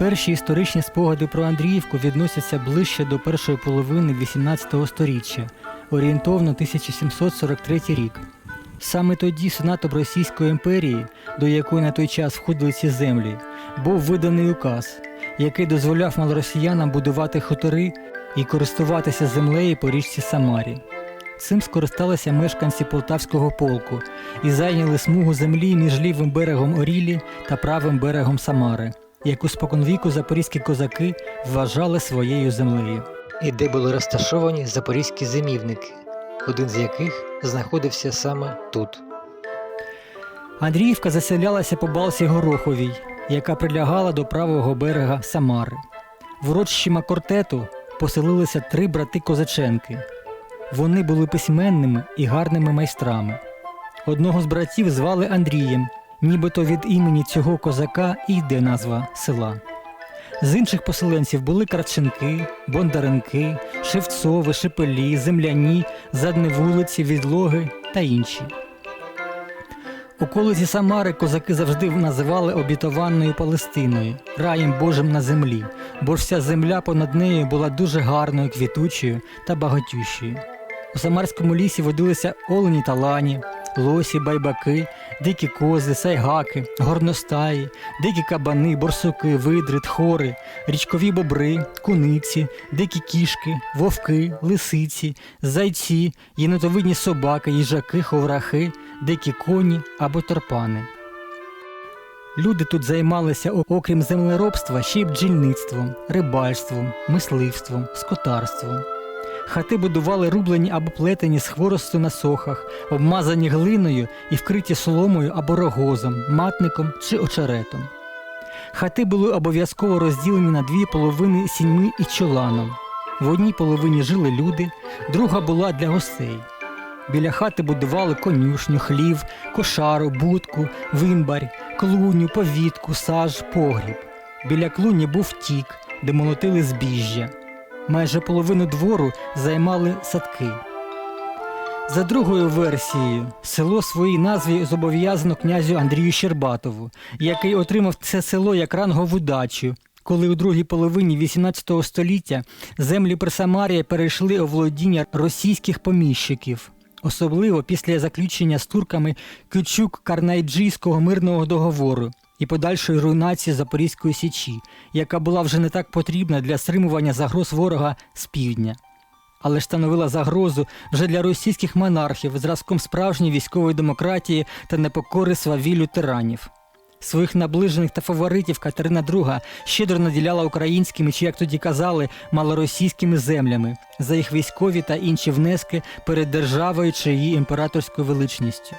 Перші історичні спогади про Андріївку відносяться ближче до першої половини XVIII століття, орієнтовно 1743 рік. Саме тоді сенатом Російської імперії, до якої на той час входили ці землі, був виданий указ, який дозволяв малоросіянам будувати хутори і користуватися землею по річці Самарі. Цим скористалися мешканці Полтавського полку і зайняли смугу землі між лівим берегом Орілі та правим берегом Самари, яку споконвіку запорізькі козаки вважали своєю землею. І де були розташовані запорізькі зимівники, один з яких знаходився саме тут. Андріївка заселялася по балсі Гороховій, яка прилягала до правого берега Самари. В урочищі Макортету поселилися три брати Козаченки. Вони були письменними і гарними майстрами. Одного з братів звали Андрієм, нібито від імені цього козака і йде назва села. З інших поселенців були Кравченки, Бондаренки, Шевцови, Шепелі, Земляні, Задневулиці, Відлоги та інші. Околиці Самари козаки завжди називали обітованою Палестиною, раєм Божим на землі, бо ж вся земля понад нею була дуже гарною, квітучою та багатющою. У Самарському лісі водилися олені та лані, лосі, байбаки, дикі кози, сайгаки, горностаї, дикі кабани, борсуки, видри, тхори, річкові бобри, куниці, дикі кішки, вовки, лисиці, зайці, єнотовидні собаки, їжаки, ховрахи, дикі коні або торпани. Люди тут займалися, окрім землеробства, ще й бджільництвом, рибальством, мисливством, скотарством. Хати будували рублені або плетені з хворосту на сохах, обмазані глиною і вкриті соломою або рогозом, матником чи очеретом. Хати були обов'язково розділені на дві половини сіньми і чоланом. В одній половині жили люди, друга була для гостей. Біля хати будували конюшню, хлів, кошару, будку, вимбарь, клуню, повітку, саж, погріб. Біля клуні був тік, де молотили збіжжя. Майже половину двору займали садки. За другою версією, село своїй назві зобов'язано князю Андрію Щербатову, який отримав це село як рангову дачу, коли у другій половині XVIII століття землі Присамарія перейшли у володіння російських поміщиків, особливо після заключення з турками Кючук-Карнайджійського мирного договору і подальшої руйнації Запорізької січі, яка була вже не так потрібна для стримування загроз ворога з півдня. Але становила загрозу вже для російських монархів зразком справжньої військової демократії та непокори свавіллю тиранів. Своїх наближених та фаворитів Катерина II щедро наділяла українськими, чи як тоді казали, малоросійськими землями за їх військові та інші внески перед державою чи її імператорською величністю.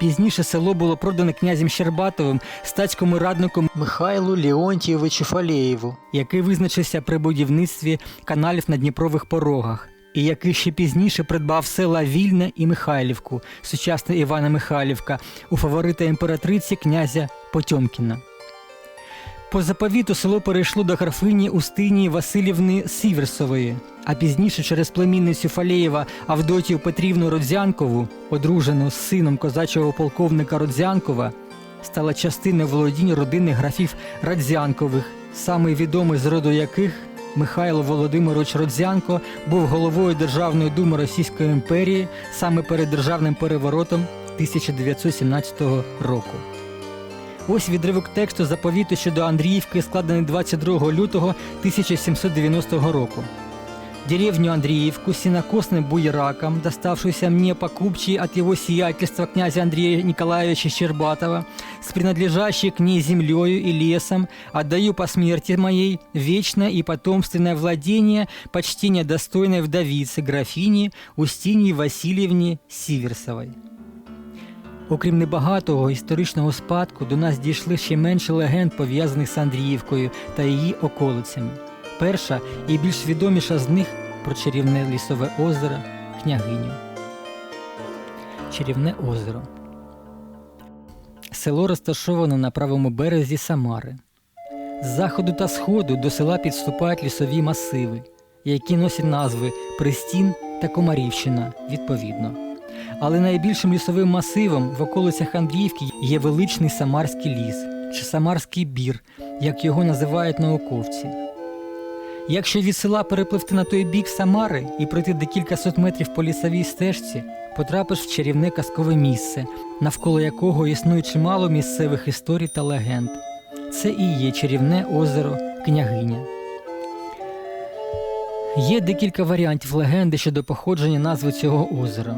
Пізніше село було продане князем Щербатовим статському раднику Михайлу Леонтійовичу Фалєєву, який визначився при будівництві каналів на Дніпрових порогах, і який ще пізніше придбав села Вільне і Михайлівку, сучасна Івана Михайлівка, у фаворита імператриці князя Потьомкіна. По заповіту село перейшло до графині Устинії Васильівни Сіверсової, а пізніше через племінницю Фалєєва Авдотію Петрівну Родзянкову, одружену з сином козачого полковника Родзянкова, стала частиною володіння родини графів Радзянкових, самий відомий з роду яких Михайло Володимирович Родзянко був головою Державної думи Російської імперії саме перед державним переворотом 1917 року. Ось відривок тексту заповіту щодо Андріївки, складений 22 лютого 1790 року. Деревню Андреевку сенокосным буераком, доставшуюся мне по купчей от его сиятельства князя Андрея Николаевича Щербатова, с принадлежащей к ней землею и лесом, отдаю по смерти моей вечное и потомственное владение почтения достойной вдовицы, графини Устиньи Васильевне Сіверсовой. Окрім небагатого історичного спадку, до нас дійшли ще менше легенд, пов'язаних з Андріївкою та її околицями. Перша і більш відоміша з них про чарівне лісове озеро княгиню. Чарівне озеро. Село розташовано на правому березі Самари. З заходу та сходу до села підступають лісові масиви, які носять назви Пристін та Комарівщина відповідно. Але найбільшим лісовим масивом в околицях Андріївки є величний Самарський ліс, чи Самарський бір, як його називають науковці. Якщо від села перепливти на той бік Самари і пройти декілька сот метрів по лісовій стежці, потрапиш в чарівне казкове місце, навколо якого існує чимало місцевих історій та легенд. Це і є чарівне озеро Княгиня. Є декілька варіантів легенди щодо походження назви цього озера.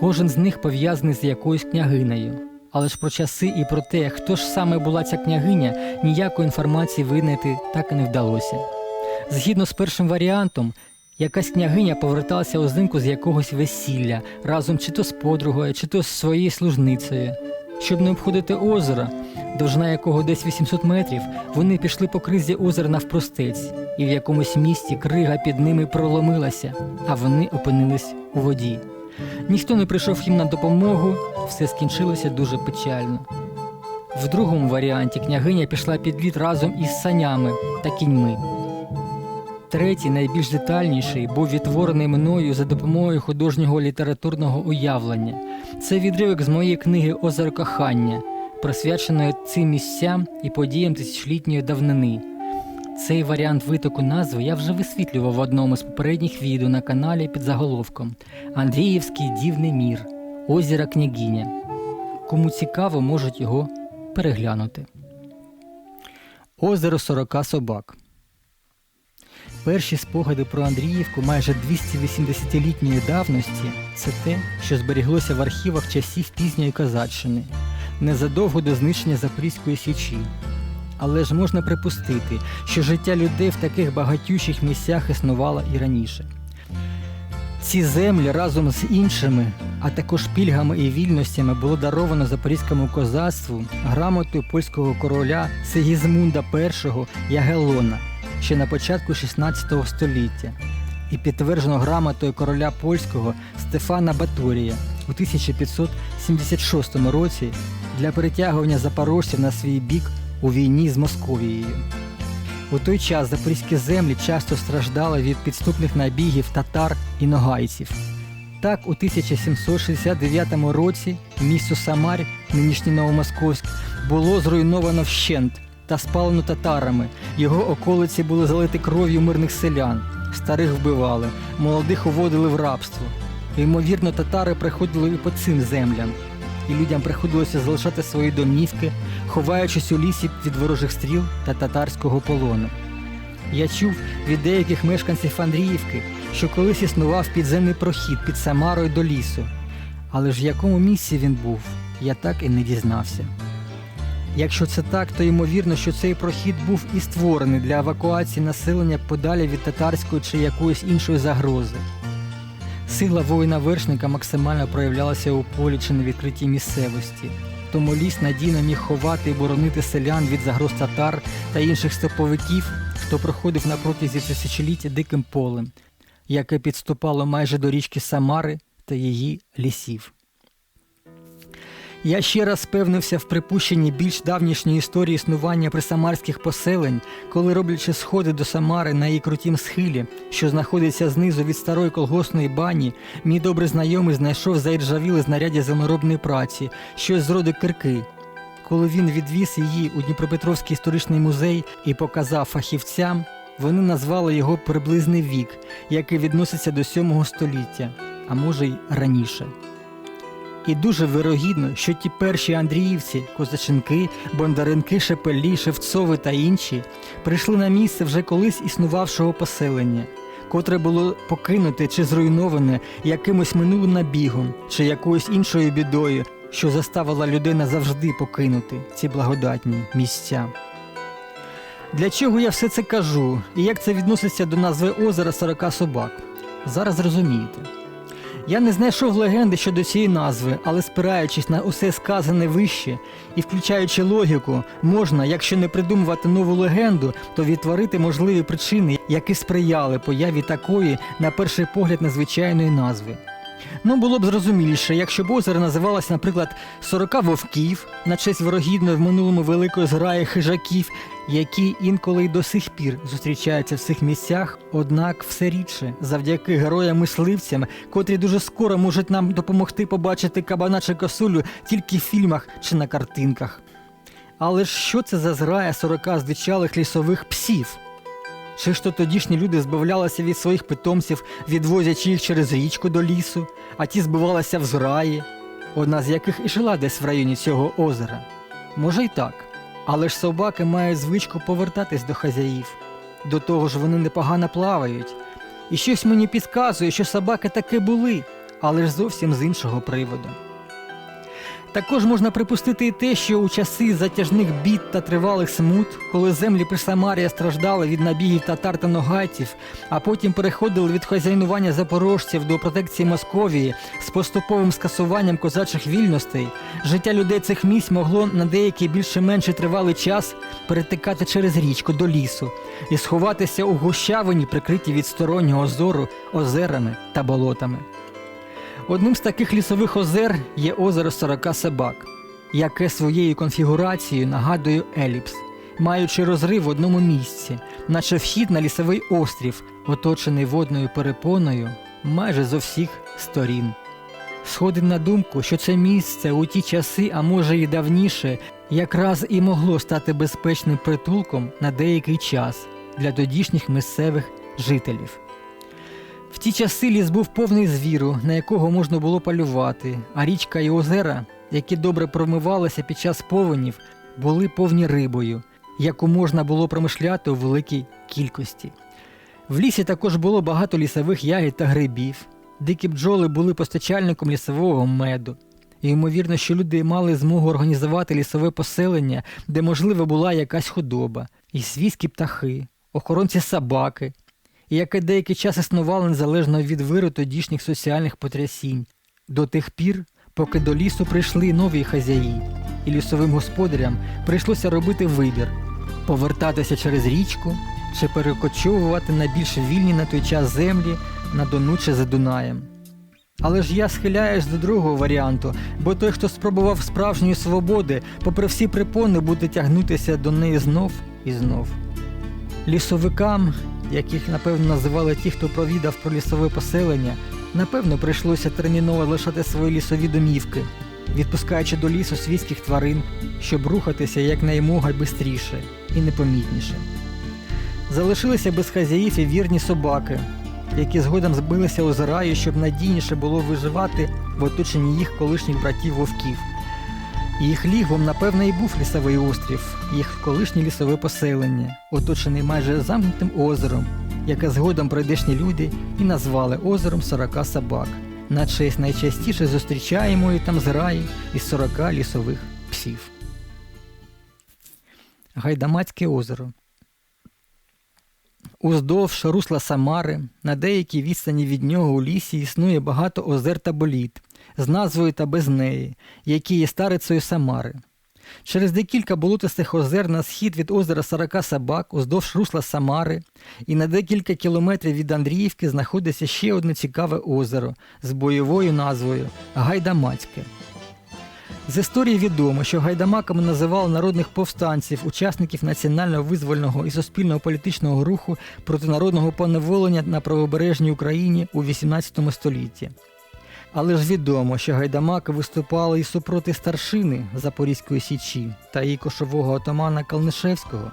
Кожен з них пов'язаний з якоюсь княгинею. Але ж про часи і про те, хто ж саме була ця княгиня, ніякої інформації винайти так і не вдалося. Згідно з першим варіантом, якась княгиня поверталася озимку з якогось весілля разом чи то з подругою, чи то з своєю служницею. Щоб не обходити озеро, довжина якого десь 800 метрів, вони пішли по кризі озера навпростець, і в якомусь місті крига під ними проломилася, а вони опинились у воді. Ніхто не прийшов їм на допомогу, все скінчилося дуже печально. В другому варіанті княгиня пішла під лід разом із санями та кіньми. Третій, найбільш детальніший, був відтворений мною за допомогою художнього літературного уявлення. Це відривок з моєї книги Озеро кохання, присвяченої цим місцям і подіям тисячолітньої давнини. Цей варіант витоку назви я вже висвітлював в одному з попередніх відео на каналі під заголовком Андріївський дівний мір. Озеро Княгиня. Кому цікаво, можуть його переглянути. Озеро 40 собак. Перші спогади про Андріївку майже 280-літньої давності це те, що зберіглося в архівах часів пізньої козаччини, незадовго до знищення Запорізької січі. Але ж можна припустити, що життя людей в таких багатющих місцях існувало і раніше. Ці землі разом з іншими, а також пільгами і вільностями було даровано запорізькому козацтву грамотою польського короля Сигізмунда І Ягелона ще на початку 16 століття і підтверджено грамотою короля польського Стефана Баторія у 1576 році для перетягування запорожців на свій бік у війні з Московією. У той час запорізькі землі часто страждали від підступних набігів татар і ногайців. Так, у 1769 році місто Самар, нинішній Новомосковськ, було зруйновано вщент та спалено татарами. Його околиці були залиті кров'ю мирних селян, старих вбивали, молодих уводили в рабство. Ймовірно, татари приходили і по цим землям, і людям приходилося залишати свої домівки, ховаючись у лісі від ворожих стріл та татарського полону. Я чув від деяких мешканців Андріївки, що колись існував підземний прохід під Самарою до лісу. Але ж в якому місці він був, я так і не дізнався. Якщо це так, то ймовірно, що цей прохід був і створений для евакуації населення подалі від татарської чи якоїсь іншої загрози. Сила воїна-вершника максимально проявлялася у полі чи на відкритій місцевості, тому ліс надійно міг ховати і боронити селян від загроз татар та інших степовиків, хто проходив на протязі тисячоліття диким полем, яке підступало майже до річки Самари та її лісів. Я ще раз впевнився в припущенні більш давнішньої історії існування присамарських поселень, коли роблячи сходи до Самари на її крутім схилі, що знаходиться знизу від старої колгосної бані, мій добрий знайомий знайшов заіржавіле знаряддя землеробної праці, щось з роду кирки. Коли він відвіз її у Дніпропетровський історичний музей і показав фахівцям, вони назвали його приблизний вік, який відноситься до 7 століття, а може й раніше. І дуже вирогідно, що ті перші андріївці, козаченки, бондаренки, шепелі, шевцови та інші прийшли на місце вже колись існувавшого поселення, котре було покинуте чи зруйноване якимось минулим набігом чи якоюсь іншою бідою, що заставила людей назавжди покинути ці благодатні місця. Для чого я все це кажу і як це відноситься до назви озера 40 собак? Зараз зрозумієте. Я не знайшов легенди щодо цієї назви, але спираючись на усе сказане вище і включаючи логіку, можна, якщо не придумувати нову легенду, то відтворити можливі причини, які сприяли появі такої, на перший погляд, незвичайної назви. Ну, було б зрозуміліше, якщо б озеро називалося, наприклад, «40 вовків на честь ворогідної в минулому великої зграї хижаків, які інколи й до сих пір зустрічаються в цих місцях, однак все рідше, завдяки героям-мисливцям, котрі дуже скоро можуть нам допомогти побачити кабана чи косулю тільки в фільмах чи на картинках. Але ж що це за зграя сорока здичалих лісових псів? Чи ж то тодішні люди збавлялися від своїх питомців, відвозячи їх через річку до лісу, а ті збивалися в зграї, одна з яких і жила десь в районі цього озера? Може й так. Але ж собаки мають звичку повертатись до хазяїв. До того ж вони непогано плавають. І щось мені підказує, що собаки таки були, але ж зовсім з іншого приводу. Також можна припустити і те, що у часи затяжних бід та тривалих смут, коли землі Присамарія страждали від набігів татар та ногайців, а потім переходили від хазяйнування запорожців до протекції Московії з поступовим скасуванням козачих вільностей, життя людей цих місць могло на деякий більше-менше тривалий час перетикати через річку до лісу і сховатися у гущавині, прикриті від стороннього зору озерами та болотами. Одним з таких лісових озер є озеро Сорока Собак, яке своєю конфігурацією нагадує еліпс, маючи розрив в одному місці, наче вхід на лісовий острів, оточений водною перепоною майже зо всіх сторін. Сходить на думку, що це місце у ті часи, а може і давніше, якраз і могло стати безпечним притулком на деякий час для тодішніх місцевих жителів. В ті часи ліс був повний звіру, на якого можна було полювати, а річка і озера, які добре промивалися під час повенів, були повні рибою, яку можна було промишляти у великій кількості. В лісі також було багато лісових ягід та грибів. Дикі бджоли були постачальником лісового меду. І ймовірно, що люди мали змогу організувати лісове поселення, де можливо була якась худоба, і свійські птахи, охоронці собаки, і яке деякий час існувало незалежно від виру тодішніх соціальних потрясінь, до тих пір, поки до лісу прийшли нові хазяї, і лісовим господарям прийшлося робити вибір повертатися через річку чи перекочовувати на більш вільні на той час землі на Дону чи за Дунаєм. Але ж я схиляюсь до другого варіанту, бо той, хто спробував справжньої свободи, попри всі припони, буде тягнутися до неї знов і знов. Лісовикам, яких напевно називали ті, хто провідав про лісове поселення, напевно прийшлося терміново лишати свої лісові домівки, відпускаючи до лісу свійських тварин, щоб рухатися якнаймога бистріше і непомітніше. Залишилися без хазяїв і вірні собаки, які згодом збилися у зраї, щоб надійніше було виживати в оточенні їх колишніх братів вовків. Їх лігвом, напевно, і був лісовий острів, їх колишнє лісове поселення, оточений майже замкнутим озером, яке згодом прийдешні люди і назвали озером сорока собак, на честь найчастіше зустрічаємої там зраї із сорока лісових псів. Гайдамацьке озеро. Уздовж русла Самари, на деякій відстані від нього у лісі існує багато озер та боліт, з назвою та без неї, які є старицею Самари. Через декілька болотистих озер на схід від озера Сорока Собак, уздовж русла Самари, і на декілька кілометрів від Андріївки знаходиться ще одне цікаве озеро з бойовою назвою Гайдамацьке. З історії відомо, що гайдамаками називали народних повстанців, учасників національного визвольного і суспільного політичного руху проти народного поневолення на правобережній Україні у XVIII столітті. Але ж відомо, що гайдамаки виступали і супроти старшини Запорізької січі та її кошового отамана Калнишевського,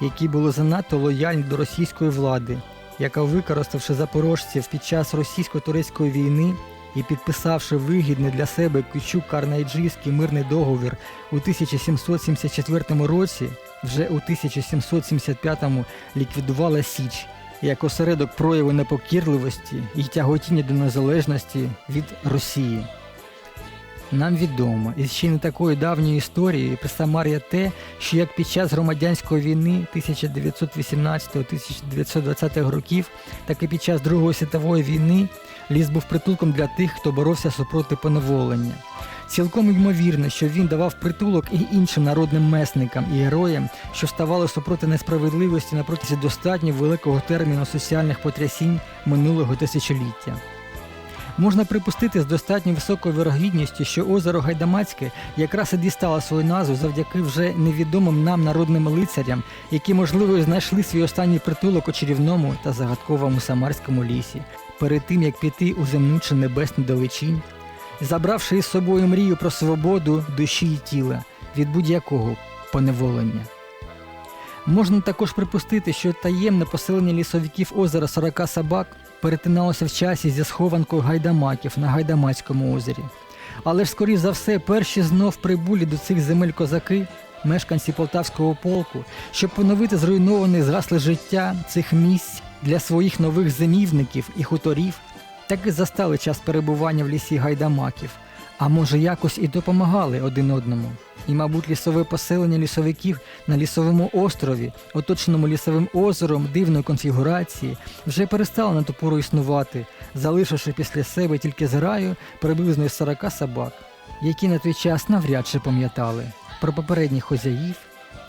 які були занадто лояльні до російської влади, яка, використавши запорожців під час російсько-турецької війни і підписавши вигідний для себе кючук карнайджийський мирний договір у 1774 році, вже у 1775 ліквідувала Січ як осередок прояву непокірливості і тяготіння до незалежності від Росії. Нам відомо із ще не такої давньої історії при Самар'я те, що як під час громадянської війни 1918-1920 років, так і під час Другої світової війни ліс був притулком для тих, хто боровся супроти поневолення. Цілком ймовірно, що він давав притулок і іншим народним месникам і героям, що ставали супроти несправедливості на протязі достатньо великого терміну соціальних потрясінь минулого тисячоліття. Можна припустити з достатньо високою вирогідністю, що озеро Гайдамацьке якраз і дістало свою назву завдяки вже невідомим нам народним лицарям, які, можливо, знайшли свій останній притулок у чарівному та загадковому самарському лісі, перед тим як піти у земну чи небесну далечінь, забравши із собою мрію про свободу душі і тіла від будь-якого поневолення. Можна також припустити, що таємне поселення лісовиків озера 40 собак перетиналося в часі зі схованкою гайдамаків на Гайдамацькому озері. Але ж, скоріш за все, перші знов прибулі до цих земель козаки, мешканці Полтавського полку, щоб поновити зруйноване згасле життя цих місць для своїх нових зимівників і хуторів, так і застали час перебування в лісі гайдамаків, а може якось і допомагали один одному. І, мабуть, лісове поселення лісовиків на лісовому острові, оточеному лісовим озером дивної конфігурації, вже перестало на ту пору існувати, залишивши після себе тільки зграю приблизно із 40 собак, які на той час навряд чи пам'ятали про попередніх хозяїв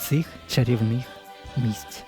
цих чарівних місць.